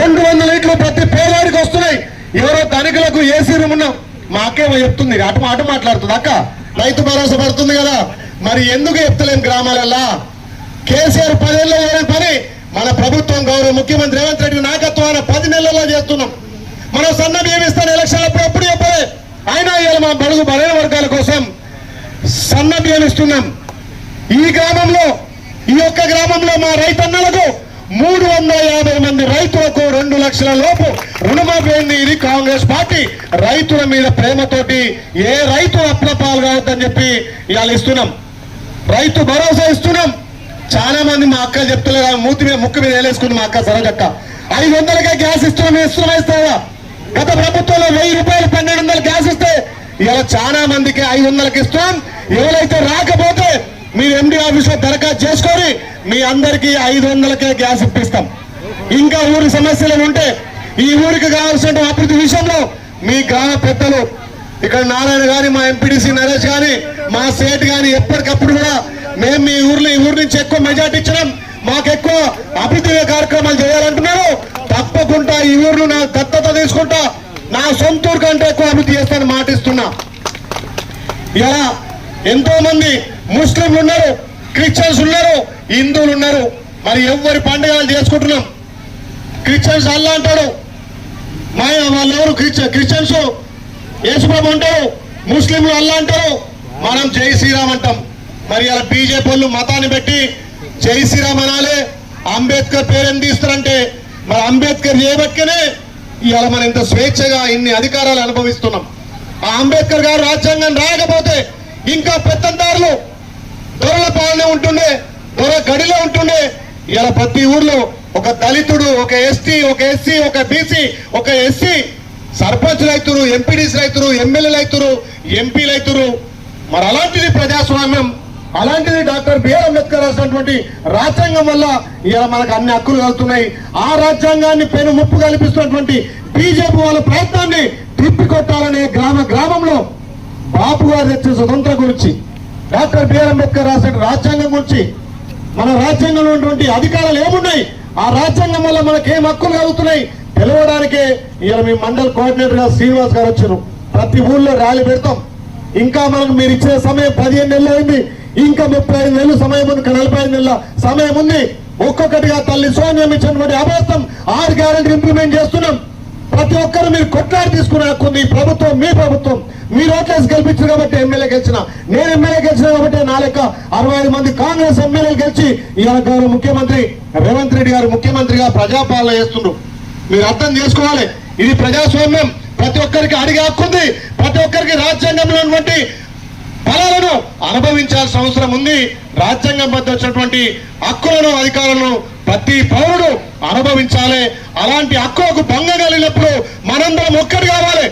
రెండు వందల లీటర్లు ప్రతి పేదవాడికి వస్తున్నాయి. ఎవరో ధనికులకు ఏసీ రూమ్ ఉన్నాం. మా అక్కేమో చెప్తుంది. అటు అటు మాట్లాడుతుంది. అక్క రైతు భరోసా పడుతుంది కదా. మరి ఎందుకు చెప్తలేం గ్రామాలల్లా? కేసీఆర్ పదేళ్ళు చేయని పని మన ప్రభుత్వం గౌరవ ముఖ్యమంత్రి రేవంత్ రెడ్డి నాయకత్వాన పది నెలల్లో చేస్తున్నాం. మనం సన్న బియ్యం ఇస్తాను ఎలక్షన్ అప్పుడు ఎప్పుడు చెప్పలే. అయినా ఇవాళ మా బడుగు బలైన వర్గాల కోసం సన్న బియ్యం ఇస్తున్నాం. ఈ గ్రామంలో ఈ యొక్క గ్రామంలో మా రైతన్నలకు మూడు వందల యాభై మంది రైతులకు రెండు లక్షల లోపు రుణమాఫీ అయింది. ఇది కాంగ్రెస్ పార్టీ. రైతుల మీద ప్రేమతోటి ఏ రైతు అప్రపాలు కావద్దని చెప్పి ఇవాళ ఇస్తున్నాం. రైతు భరోసా ఇస్తున్నాం. చాలా మంది మా అక్క చెప్తలేదు మూతి మీద ముక్కు మీద వేలేసుకుంది మా అక్క సరోజక్క. ఐదు వందలకే గ్యాస్ ఇస్తున్నాం ఇస్తున్నాం ఇస్తావా గత ప్రభుత్వంలో వెయ్యి రూపాయలు పన్నెండు వందలు గ్యాస్ ఇస్తే ఇలా చాలా మందికి ఐదు వందలకి ఇస్తాం ఎవరైతే రాకపోతే మీరు ఎండి ఆఫీస్లో దరఖాస్తు చేసుకొని మీ అందరికి ఐదు వందలకే గ్యాస్ ఇప్పిస్తాం. ఇంకా ఊరి సమస్యలు ఉంటే ఈ ఊరికి కావాల్సిన అభివృద్ధి విషయంలో మీ గ్రామ పెద్దలు ఇక్కడ నారాయణ గాని మా ఎంపీడీసీ నరేష్ గాని మా సేట్ గాని ఎప్పటికప్పుడు కూడా మేము మీ ఊర్లో ఈ ఊరి నుంచి ఎక్కువ మెజార్టీ ఇచ్చినాం. మాకు ఎక్కువ అభివృద్ధి కార్యక్రమాలు చేయాలంటున్నారు. తప్పకుండా ఈ ఊర్లో నా దత్తత తీసుకుంటా నా సొంత ఊరు కంటే ఎక్కువ అభివృద్ధి చేస్తానని మాటిస్తున్నా. ఇలా ఎంతో మంది ముస్లింలు ఉన్నారు క్రిస్టియన్స్ ఉన్నారు హిందువులు ఉన్నారు. మరి ఎవరి పండుగలు చేసుకుంటున్నాం? క్రిస్టియన్స్ అల్లా అంటాడు. మా వాళ్ళెవరు? Christian Christians. యేసుప్రభు అంటారు ముస్లింలు అల్లా అంటారు. మనం జై శ్రీరామ్ అంటాం. మరి అలా బీజేపీ వాళ్ళు మతాన్ని పెట్టి జై శ్రీరామ్ అనాలి. అంబేద్కర్ పేరేం తీస్తారంటే మరి అంబేద్కర్ చేయబట్టుకనే ఇవాళ మనం ఇంత స్వేచ్ఛగా ఇన్ని అధికారాలు అనుభవిస్తున్నాం. ఆ అంబేద్కర్ గారు రాజ్యాంగం రాకపోతే ఇంకా పెత్తందారులు దొరల పాలనే ఉంటుండే దొర గడిలో ఉంటుండే. ఇలా ప్రతి ఊర్లో ఒక దళితుడు ఒక ఎస్టీ ఒక ఎస్సీ ఒక బీసీ ఒక ఎస్సీ సర్పంచ్ రైతురు ఎంపీడీసీ రైతురు ఎమ్మెల్యేలు రైతురు ఎంపీలు రైతురు మరి అలాంటిది ప్రజాస్వామ్యం అలాంటిది డాక్టర్ బిఆర్ అంబేద్కర్ రాసినటువంటి రాజ్యాంగం వల్ల ఇలా మనకు అన్ని హక్కులు కలుగుతున్నాయి. ఆ రాజ్యాంగాన్ని పెను ముప్పు కల్పిస్తున్నటువంటి బీజేపీ వాళ్ళ ప్రయత్నాన్ని తిప్పికొట్టాలనే గ్రామ గ్రామంలో బాపు గారు తెచ్చిన స్వతంత్రం గురించి డాక్టర్ బిఆర్ అంబేద్కర్ రాసిన రాజ్యాంగం గురించి మన రాజ్యాంగంలో ఉన్నటువంటి అధికారాలు ఏమున్నాయి? ఆ రాజ్యాంగం వల్ల మనకేం హక్కులు కలుగుతున్నాయి? తెలవడానికే ఇలా మీ మండల్ కోఆర్డినేటర్గా శ్రీనివాస్ గారు వచ్చారు. ప్రతి ఊళ్ళో ర్యాలీ పెడతాం. ఇంకా మనకు మీరు ఇచ్చిన సమయం పదిహేను నెలలు అయింది. ఇంకా ముప్పై ఐదు నెలలు సమయం ఉంది. నలభై ఐదు నెలల సమయం ఉంది. ఒక్కొక్కటిగా తల్లి సోనియం ఇచ్చినటువంటి అభ్యర్థం ఆరు గ్యారెంటీ ఇంప్లిమెంట్ చేస్తున్నాం. ప్రతి ఒక్కరు మీరు కొట్లాడి తీసుకున్న హక్కు ఉంది. ఈ ప్రభుత్వం మీ ప్రభుత్వం. మీరు ఓట్లేసి గెలిపించారు కాబట్టి ఎమ్మెల్యే గెలిచిన. నేను ఎమ్మెల్యే గెలిచిన కాబట్టి నా లెక్క అరవై ఐదు మంది కాంగ్రెస్ ఎమ్మెల్యేలు గెలిచి ఇవాళ గౌరవ ముఖ్యమంత్రి రేవంత్ రెడ్డి గారు ముఖ్యమంత్రిగా ప్రజాపాలన చేస్తున్నారు మీరు అర్థం చేసుకోవాలి. ఇది ప్రజాస్వామ్యం. ప్రతి ఒక్కరికి అడిగే హక్కు ఉంది. ప్రతి ఒక్కరికి రాజ్యాంగంలో ఉన్నటువంటి ఫలాలను అనుభవించాల్సిన అవసరం ఉంది. రాజ్యాంగం వద్ద వచ్చినటువంటి హక్కులను అధికారులను ప్రతి పౌరుడు అనుభవించాలి. అలాంటి హక్కులకు భంగం కలిగినప్పుడు మనందరం ఒక్కటి కావాలి.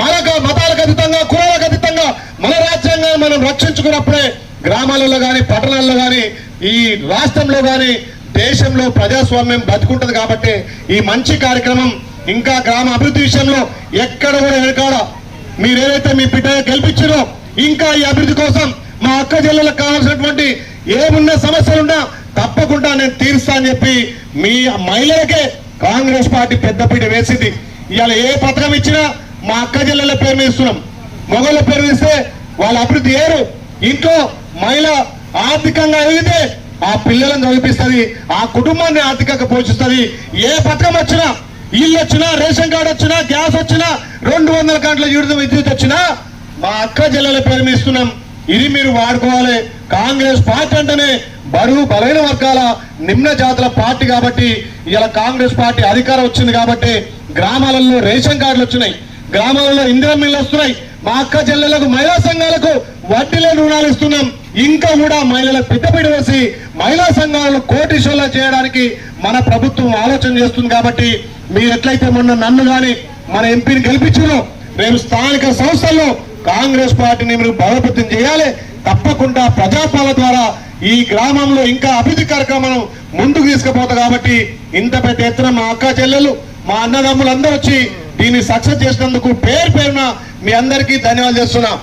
మనకు మతాలకు అతీతంగా కులాలకు అతీతంగా మన రాజ్యాంగాన్ని మనం రక్షించుకున్నప్పుడే గ్రామాలలో కానీ పట్టణాల్లో కానీ ఈ రాష్ట్రంలో కానీ దేశంలో ప్రజాస్వామ్యం బతుకుంటుంది కాబట్టి ఈ మంచి కార్యక్రమం ఇంకా గ్రామ అభివృద్ధి విషయంలో ఎక్కడ కూడా వెనకాడ మీరు ఏదైతే మీ బిడ్డ గెలిపించారో ఇంకా ఈ అభివృద్ధి కోసం మా అక్క జిల్లాలకు కావాల్సినటువంటి ఏమున్న సమస్యలున్నా తప్పకుండా నేను తీరుస్తా అని చెప్పి మీ మహిళలకే కాంగ్రెస్ పార్టీ పెద్దపీట వేసింది. ఇవాళ ఏ పథకం ఇచ్చినా మా అక్క జిల్లాల పేరు మీద ఇస్తున్నాం. మొగల పేరు ఇస్తే వాళ్ళ అభివృద్ధి ఏరు. ఇంట్లో మహిళ ఆర్థికంగా ఎదిగితే ఆ పిల్లలను చదివిపిస్తుంది ఆ కుటుంబాన్ని ఆర్థికంగా పోషిస్తుంది. ఏ పథకం వచ్చినా ఇల్లు వచ్చినా రేషన్ కార్డు వచ్చినా గ్యాస్ వచ్చినా రెండు వందల గంటల విద్యుత్ విద్యుత్ వచ్చినా మా అక్క జిల్లాల పేరు మీద ఇస్తున్నాం. ఇది మీరు వాడుకోవాలి. కాంగ్రెస్ పార్టీ అంటేనే బరువు బలైన వర్గాల నిమ్న జాతుల పార్టీ కాబట్టి ఇలా కాంగ్రెస్ పార్టీ అధికారం వచ్చింది కాబట్టి గ్రామాలలో రేషన్ కార్డులు వచ్చినాయి. గ్రామాలలో ఇందిరా మిల్లు వస్తున్నాయి. మా అక్క చెల్లెలకు మహిళా సంఘాలకు వడ్డీ లేని రుణాలు ఇస్తున్నాం. ఇంకా కూడా మహిళలకు పెద్దపీట వేసి మహిళా సంఘాలను కోటీశ్వర్లా చేయడానికి మన ప్రభుత్వం ఆలోచన చేస్తుంది కాబట్టి మీరు ఎట్లయితే మొన్న నన్ను కానీ మన ఎంపీని గెలిపించారో రేపు స్థానిక సంస్థల్లో కాంగ్రెస్ పార్టీని మీరు బలోపేతం చేయాలి. తప్పకుండా ప్రజాపాల ద్వారా ఈ గ్రామంలో ఇంకా అభివృద్ధి కార్యక్రమం ముందుకు తీసుకుపోతా కాబట్టి ఇంత పెద్ద ఎత్తున మా అక్క చెల్లెలు మా అన్నదమ్ములు అందరూ వచ్చి దీన్ని సక్సెస్ చేసినందుకు పేరు పేరున మీ అందరికీ ధన్యవాదాలు చేస్తున్నాం.